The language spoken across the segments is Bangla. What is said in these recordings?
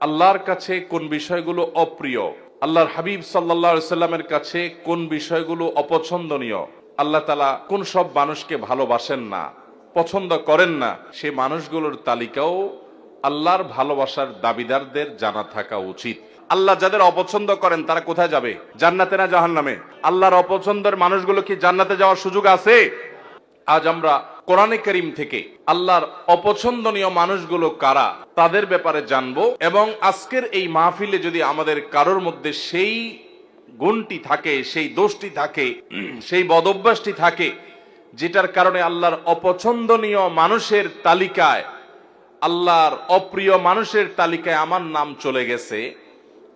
আল্লাহর কাছে কোন বিষয়গুলো অপ্রিয়? আল্লাহর হাবিব সাল্লাহ সাল্লামের কাছে কোন বিষয়গুলো অপছন্দনীয়? আল্লাহ তালা কোন সব মানুষকে ভালোবাসেন না, পছন্দ করেন না, সে মানুষগুলোর তালিকাও আল্লাহর ভালোবাসার দাবিদারদের জানা থাকা উচিত। আল্লাহ যাদের অপছন্দ করেন, তারা কোথায় যাবে? জান্নাতে না জাহান নামে আল্লাহর অপছন্দের মানুষগুলো কি জান্নাতে যাওয়ার সুযোগ আছে? আজ আমরা কোরআনে করিম থেকে আল্লাহর অপছন্দনীয় মানুষগুলো কারা, তাদের ব্যাপারে জানব এবং আজকের এই মাহফিলে যদি আমাদের কারোর মধ্যে সেই গুণটি থাকে, সেই দোষটি থাকে, সেই বদভ্যাসটি থাকে, যেটার কারণে আল্লাহর অপছন্দনীয় মানুষের তালিকায়, আল্লাহর অপ্রিয় মানুষের তালিকায় আমার নাম চলে গেছে,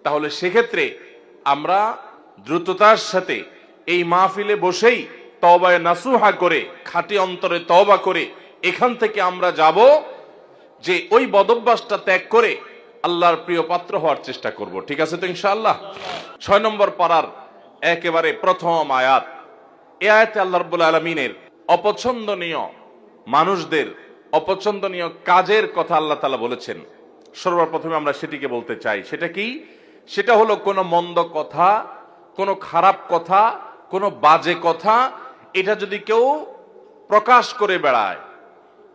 তাহলে সেক্ষেত্রে আমরা দ্রুততার সাথে এই মাহফিলে বসেই তবায় নাসুহা করে, খাঁটি অন্তরে তবা করে, এখান থেকে আমরা যাব যে ওই বদভ্যাসটা ত্যাগ করে আল্লাহর প্রিয় পাত্র হওয়ার চেষ্টা করব। ঠিক আছে তো ইনশাআল্লাহ? ছয় নম্বর পাড়ার একেবারে প্রথম আয়াত। এ আয়াতে আল্লাহ রব্বুল আলমিনের অপছন্দনীয় মানুষদের অপছন্দনীয় কাজের কথা আল্লাহ তালা বলেছেন। সর্বপ্রথমে আমরা সেটিকে বলতে চাই। সেটা কি? সেটা হলো কোনো মন্দ কথা, কোনো খারাপ কথা, কোনো বাজে কথা এটা যদি কেউ প্রকাশ করে বেড়ায়,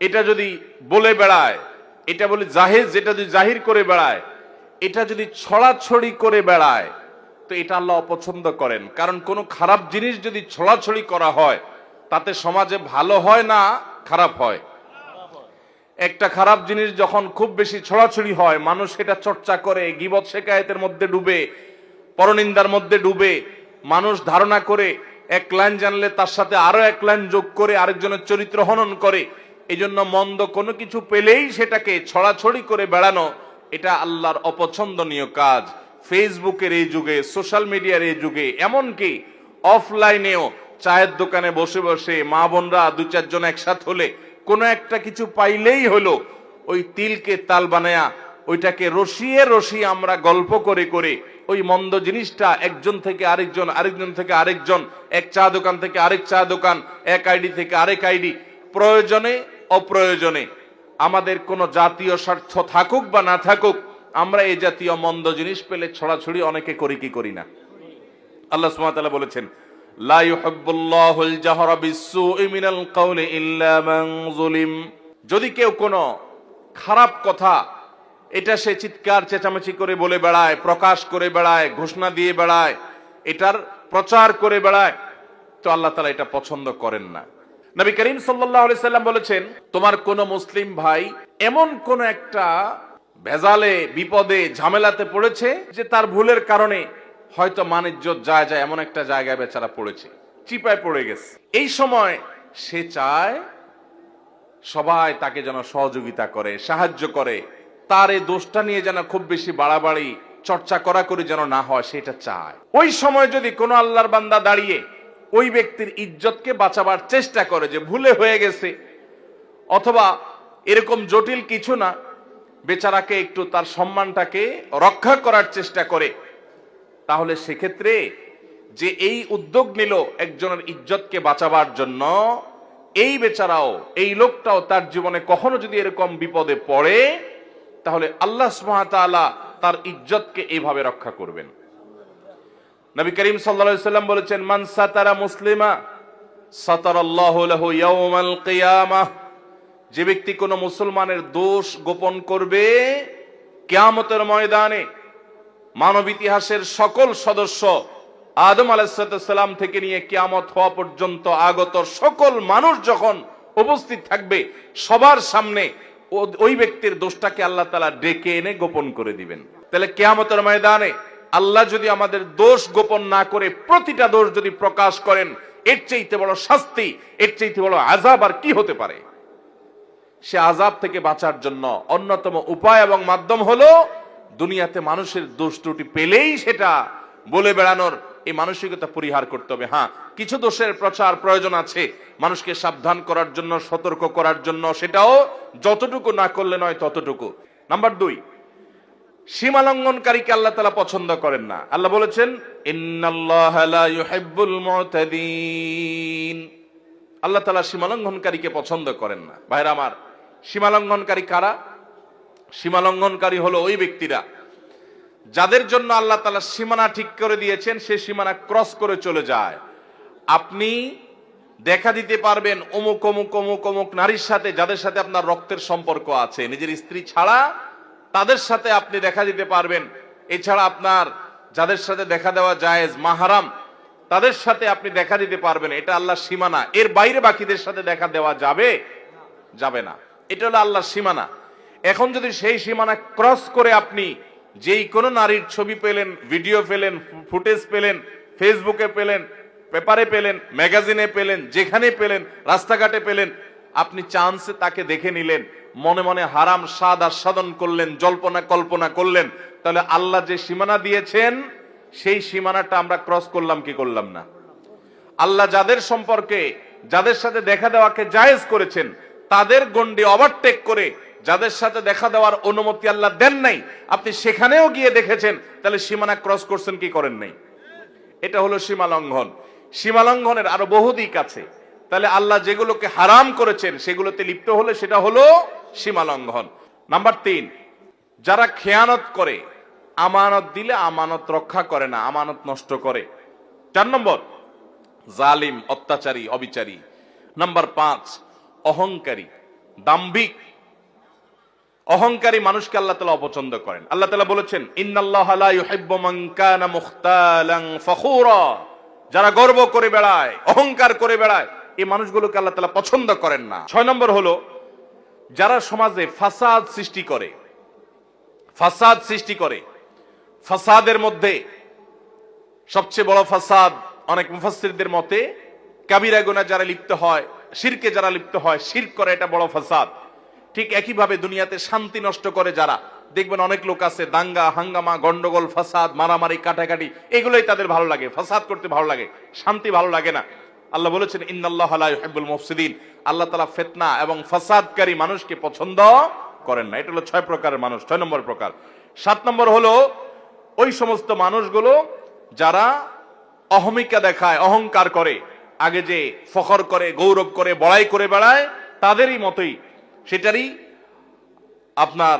এটা যদি বলে বেড়ায়, এটা বলে জাহেজ, যেটা যদি জাহির করে বেড়ায়, এটা যদি ছড়াছড়ি করে বেড়ায়, তো এটা আল্লাহ অপছন্দ করেন। কারণ কোনো খারাপ জিনিস যদি ছড়াছড়ি করা হয়, তাতে সমাজে ভালো হয় না খারাপ হয়? একটা খারাপ জিনিস যখন খুব বেশি ছড়াছড়ি হয়, মানুষ সেটা চর্চা করে, গিবত শেখায়তের মধ্যে ডুবে, পরনিন্দার মধ্যে ডুবে, মানুষ ধারণা করে এক লাইন জানলে তার সাথে আরও এক লাইন যোগ করে আরেকজনের চরিত্র হনন করে। এই জন্য মন্দ কোনো কিছু পেলেই সেটাকে ছড়াছড়ি করে বেড়ানো, এটা আল্লাহর অপছন্দনীয় কাজ। ফেসবুকের এই যুগে, সোশ্যাল মিডিয়ার এই যুগে, এমনকি অফলাইনেও চায়ের দোকানে বসে বসে মা বোনরা দু চারজন একসাথ হলে কোনো একটা কিছু পাইলেই হলো ওই তিলকে তাল বানায়া ওইটাকে রসিয়ে রসিয়ে আমরা গল্প করে করে ওই মন্দ জিনিসটা একজন থেকে আরেকজন আরেকজন থেকে আরেকজন, এক চা দোকান থেকে আরেক চা দোকান, এক আইডি থেকে আরেক আইডি প্রয়োজনে, অপ্রয়োজনে। আমাদের কোনো জাতীয় স্বার্থ থাকুক বা না থাকুক, আমরা এই জাতীয় মন্দ জিনিস পেলে ছড়াছড়ি অনেকে করি কি করি না। আল্লাহ ওয়া বলেছেন যদি কেউ কোনো খারাপ কথা এটা সে চিৎকার চেঁচামেচি করে বলে বেড়ায়, প্রকাশ করে বেড়ায়, ঘোষণা দিয়ে বেড়ায়, এটার প্রচার করে বেড়ায়। তো আল্লাহ তালা এটা পছন্দ করেন না। নবী করিম সাল্লাম বলেছেন, তোমার কোন মুসলিম ভাই এমন কোন একটা ভেজালে, বিপদে, ঝামেলাতে পড়েছে যে তার ভুলের কারণে হয়তো মানিজ্য যায় যায় এমন একটা জায়গায় বেচারা পড়েছে, চিপায় পড়ে গেছে। এই সময় সে চায় সবাই তাকে যেন সহযোগিতা করে, সাহায্য করে তার এই দোষটা নিয়ে যেন খুব বেশি বাড়াবাড়ি, চর্চা করা করে যেন না হয়, সেটা চায়। ওই সময় যদি কোনো আল্লাহর বান্দা দাঁড়িয়ে ওই ব্যক্তির ইজ্জতকে বাঁচাবার চেষ্টা করে যে ভুলে হয়ে গেছে, অথবা এরকম জটিল কিছু না, বেচারাকে একটু তার সম্মানটাকে রক্ষা করার চেষ্টা করে, তাহলে সেক্ষেত্রে যে এই উদ্যোগ নিল একজনের ইজ্জতকে বাঁচাবার জন্য, এই বেচারাও, এই লোকটাও তার জীবনে কখনো যদি এরকম বিপদে পড়ে তাহলে আল্লাহ সুবহানাহু তার ইজ্জতকে এইভাবে রক্ষা করবেন। নবী করিম সাল্লাম বলেছেন, মান সাতারা মুসলিমা যে ব্যক্তি কোন মুসলমানের দোষ গোপন করবে, কেয়ামতের ময়দানে মানব ইতিহাসের সকল সদস্য আদম আলাইসালাম থেকে নিয়ে কেয়ামত হওয়া পর্যন্ত আগত সকল মানুষ যখন উপস্থিত থাকবে, সবার সামনে ওই ব্যক্তির দোষটাকে আল্লাহ তালা ডেকে এনে গোপন করে দিবেন। তাহলে কেয়ামতের ময়দানে আল্লাহ যদি আমাদের দোষ গোপন না করে প্রতিটা দোষ যদি প্রকাশ করেন, এর চাইতে বড় শাস্তি, এর চাইতে বড় আজাব আর কি হতে পারে? সে আজাব থেকে বাঁচার জন্য অন্যতম উপায় এবং মাধ্যম হলো দুনিয়াতে মানুষের দোষ ত্রুটি পেলেই সেটা বলে বেড়ানোর এই মানসিকতা পরিহার করতে হবে। হ্যাঁ কিছু দোষের প্রচার প্রয়োজন আছে। মানুষকে সাবধান করার জন্য, সতর্ক করার জন্য, সেটাও যতটুকু না করলে নয় ততটুকু। নাম্বার দুই সীমা লঙ্ঘনকারীকে আল্লাহ তালা পছন্দ করেন না। আল্লাহ বলেছেন আল্লাহ তালা সীমালঙ্ঘনকারীকে পছন্দ করেন না। ভাইরা আমার, সীমালঙ্ঘনকারী কারা? সীমালঙ্ঘনকারী হলো ওই ব্যক্তিরা যাদের জন্য আল্লাহ তালা সীমানা ঠিক করে দিয়েছেন, সে সীমানা ক্রস করে চলে যায়। আপনি দেখা দিতে পারবেন অমুক অমুক অমুক অমুক নারীর সাথে যাদের সাথে আপনার রক্তের সম্পর্ক আছে, নিজের স্ত্রী ছাড়া তাদের সাথে আপনি দেখা দিতে পারবেন। এছাড়া আপনার যাদের সাথে দেখা দেওয়া জায়েজ, মাহারাম, তাদের সাথে আপনি দেখা দিতে পারবেন। এটা আল্লাহ সীমানা। এর বাইরে বাকিদের সাথে দেখা দেওয়া যাবে? যাবে না। এটা হলো আল্লাহর সীমানা। এখন যদি সেই সীমানা ক্রস করে আপনি যেই কোনো নারীর ছবি পেলেন ভিডিও পেলেন ফুটেজ পেলেন ফেসবুকে পেলেন পেপারে পেলেন ম্যাগাজিনে পেলেন যেখানে পেলেন, রাস্তাঘাটে পেলেন, আপনি চান্সে তাকে দেখে নিলেন, মনে মনে হারাম স্বাদ আস্বাদন করলেন, জল্পনা কল্পনা করলেন, তাহলে আল্লাহ যে সীমানা দিয়েছেন, সেই সীমানাটা আমরা ক্রস করলাম কি করলাম না? আল্লাহ যাদের সম্পর্কে, যাদের সাথে দেখা দেওয়াকে জায়েজ করেছেন, তাদের গন্ডি ওভারটেক করে যাদের সাথে দেখা দেওয়ার অনুমতি আল্লাহ দেন নাই, আপনি সেখানেও গিয়ে দেখেছেন, তাহলে সীমানা ক্রস করছেন, কি করেন নাই? এটা হলো সীমা লঙ্ঘন। সীমা লঙ্ঘনের আরও বহু দিক আছে। তাহলে আল্লাহ যেগুলোকে হারাম করেছেন, সেগুলোতে লিপ্ত হলে সেটা হলো সীমা লঙ্ঘন। নাম্বার তিন, যারা খেয়ানত করে, আমানত দিলে আমানত রক্ষা করে না, আমানত নষ্ট করে। চার নম্বর, জালিম, অত্যাচারী, অবিচারী। নাম্বার পাঁচ, অহংকারী, দাম্ভিক। অহংকারী মানুষকে আল্লাহ তালা অপছন্দ করেন। আল্লাহ তালা বলেছেন যারা গর্ব করে বেড়ায়, অহংকার করে বেড়ায়, এই মানুষগুলোকে আল্লাহ তালা পছন্দ করেন না। ছয় নম্বর হলো, যারা সমাজে ফাসাদ সৃষ্টি করে, ফাসাদ সৃষ্টি করে, ফাসাদের মধ্যে সবচেয়ে বড় ফাসাদ অনেক মুফাসসিরদের মতে, কাবিরা গুনাহ যারা লিপ্ত হয়, শিরকে যারা লিপ্ত হয়, শিরক করে এটা বড় ফাসাদ। ঠিক একইভাবে দুনিয়াতে শান্তি নষ্ট করে যারা। দেখবেন অনেক লোক আছে, দাঙ্গা, হাঙ্গামা, গন্ডগোল, ফাসাদ, মারামারি, কাটাকাটি, এগুলোই তাদের ভালো লাগে। ফাসাদ করতে ভালো লাগে, শান্তি ভালো লাগে না। আল্লাহ বলেছেন ইউহিব্বুল মুফসিদিন। আল্লাহ তালা ফেতনা এবং ফাসাদকারী মানুষকে পছন্দ করেন না। এটা হলো ছয় প্রকারের মানুষ, ছয় নম্বর প্রকার। সাত নম্বর হলো, ওই সমস্ত মানুষগুলো যারা অহমিকা দেখায়, অহংকার করে, আগে যে ফখর করে, গৌরব করে, বড়াই করে বেড়ায়, তাদেরই মতোই সেটারই আপনার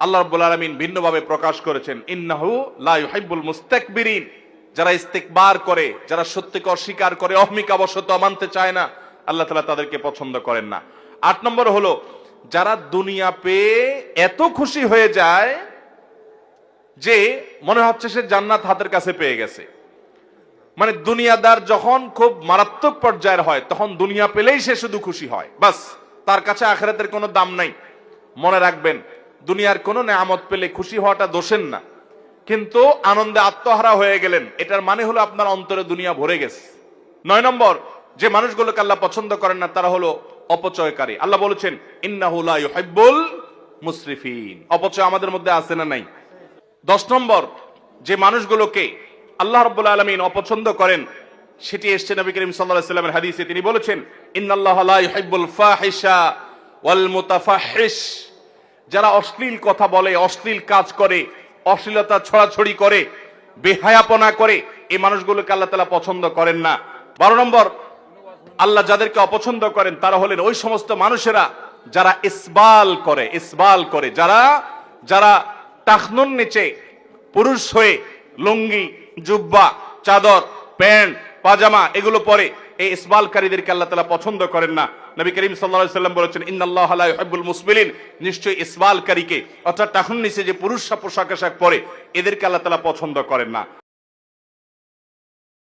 আল্লাহ রাব্বুল আলামিন ভিন্নভাবে প্রকাশ করেছেন। ইন্নাহু লা ইউহিব্বুল মুস্তাকবিরিন। যারা ইস্তেকবার করে, যারা সত্যকে অস্বীকার করে অহমিকা বশত মানতে চায় না, আল্লাহ তালা তাদেরকে পছন্দ করেন না। আট নম্বর হলো, যারা দুনিয়া পেয়ে এত খুশি হয়ে যায় যে মনে হচ্ছে সে জান্নাত হাতের কাছে পেয়ে গেছে। মানে দুনিয়াদার যখন খুব মারাত্মক পর্যায়ের হয়, তখন দুনিয়া পেলেই সে শুধু খুশি হয়। বাস। তার কাছে আখেরাতের কোনো দাম নাই। মনে রাখবেন, দুনিয়ার কোনো নেয়ামত পেলে খুশি হওয়াটা দোষের না। কিন্তু আনন্দে আত্মহারা হয়ে গেলেন, এটার মানে হলো আপনার অন্তরে দুনিয়া ভরে গেছে। নয় নম্বর, যে মানুষগুলোকে আল্লাহ পছন্দ করেন না, তারা হলো অপচয়কারী। আল্লাহ বলেছেন, ইন্নাহু লা ইউহিব্বুল মুসরিফিন। অপচয় আমাদের মধ্যে আছে না নাই? দশ নম্বর, যে মানুষগুলোকে আল্লাহ রব্বুল আলমিন অপছন্দ করেন সেটি এসছে নবী করিম সাল্লাল্লাহু সাল্লামের হাদিসে। তিনি বলেছেন ওয়াল যারা অশ্লীল কথা বলে, অশ্লীল কাজ করে, অশ্লীলতা ছড়াছড়ি করে, বেহায়াপনা করে, এই মানুষগুলোকে আল্লাহ তাআলা পছন্দ করেন না। বারো নম্বর, আল্লাহ যাদেরকে অপছন্দ করেন, তারা হলেন ওই সমস্ত মানুষেরা যারা ইসবাল করে ইসবাল করে। যারা যারা টাকনুন নিচে পুরুষ হয়ে লুঙ্গি, জুব্বা, চাদর, প্যান্ট পাজামা, এগুলো পরে এই ইসবালকারীদেরকে আল্লাহ তালা পছন্দ করেন না। নবী করিম সাল্লাহ সাল্লাম বলেছেন, ইন্নাল্লাহ মুসমিলিন নিশ্চয়ই ইসবালকারীকে, অর্থাৎ তখন নিচে যে পুরুষরা পোশাক আশাক পরে, এদেরকে আল্লাহ তালা পছন্দ করেন না।